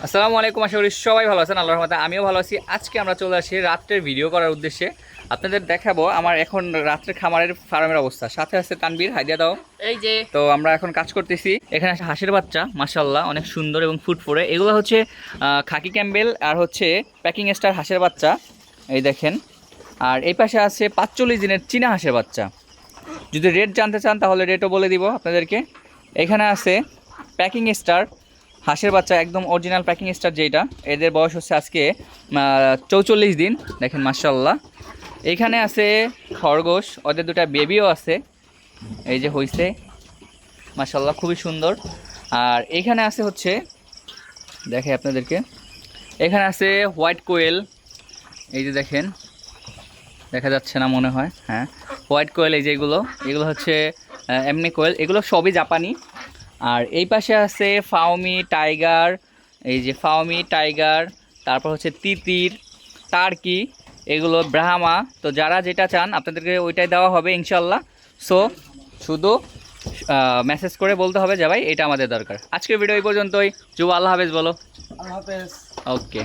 আসসালামু আলাইকুম আশা করি সবাই ভালো আছেন আল্লাহর রহমতে আমিও ভালো আছি। আজকে আমরা চলে আসি রাত্রের ভিডিও করার উদ্দেশ্যে। আপনাদের দেখাবো আমার এখন রাত্রের খামারের ফার্মের অবস্থা। সাথে আছে তানবীর হাইদিয়া দাও। এই যে। তো আমরা এখন কাজ করতেছি। এখানে আছে হাঁসের বাচ্চা মাশাল্লাহ অনেক সুন্দর এবং ফুটফুরে এগুলো হচ্ছে খাকি ক্যাম্বেল আর হচ্ছে প্যাকিং স্টার হাঁসের বাচ্চা। এই দেখেন। আর এই পাশে আছে পাঁচচল্লিশ দিনের চীনা হাঁসের বাচ্চা। যদি রেট জানতে চান তাহলে রেটও বলে দিব আপনাদেরকে। এখানে আছে প্যাকিং স্টার হাঁসের বাচ্চা, একদম অরিজিনাল প্যাকিং স্টার যেটা এদের বয়স হচ্ছে আজকে চৌচল্লিশ দিন। দেখেন মার্শাল্লাহ এখানে আছে খরগোশ, ওদের দুটা বেবিও আছে। এই যে হইছে মাশাল্লাহ খুবই সুন্দর। আর এখানে আছে হচ্ছে, দেখে আপনাদেরকে। এখানে আছে হোয়াইট কোয়েল এই যে দেখেন, দেখা যাচ্ছে না মনে হয় হ্যাঁ। হোয়াইট কোয়েল এই যে এগুলো এগুলো হচ্ছে এমনি কোয়েল এগুলো সবই জাপানি। আর এই পাশে আছে ফাওমি টাইগার এই যে ফাওমি টাইগার তারপর হচ্ছে তিতির টার্কি এগুলো ব্রাহ্মা। তো যারা যেটা চান আপনাদেরকে ওইটাই দেওয়া হবে ইনশাল্লাহ। সো শুধু মেসেজ করে বলতে হবে যে ভাই এটা আমাদের দরকার। আজকের ভিডিও এই পর্যন্তই। যুব আল্লাহ হাফেজ বলো। আল্লাহ হাফেজ। ওকে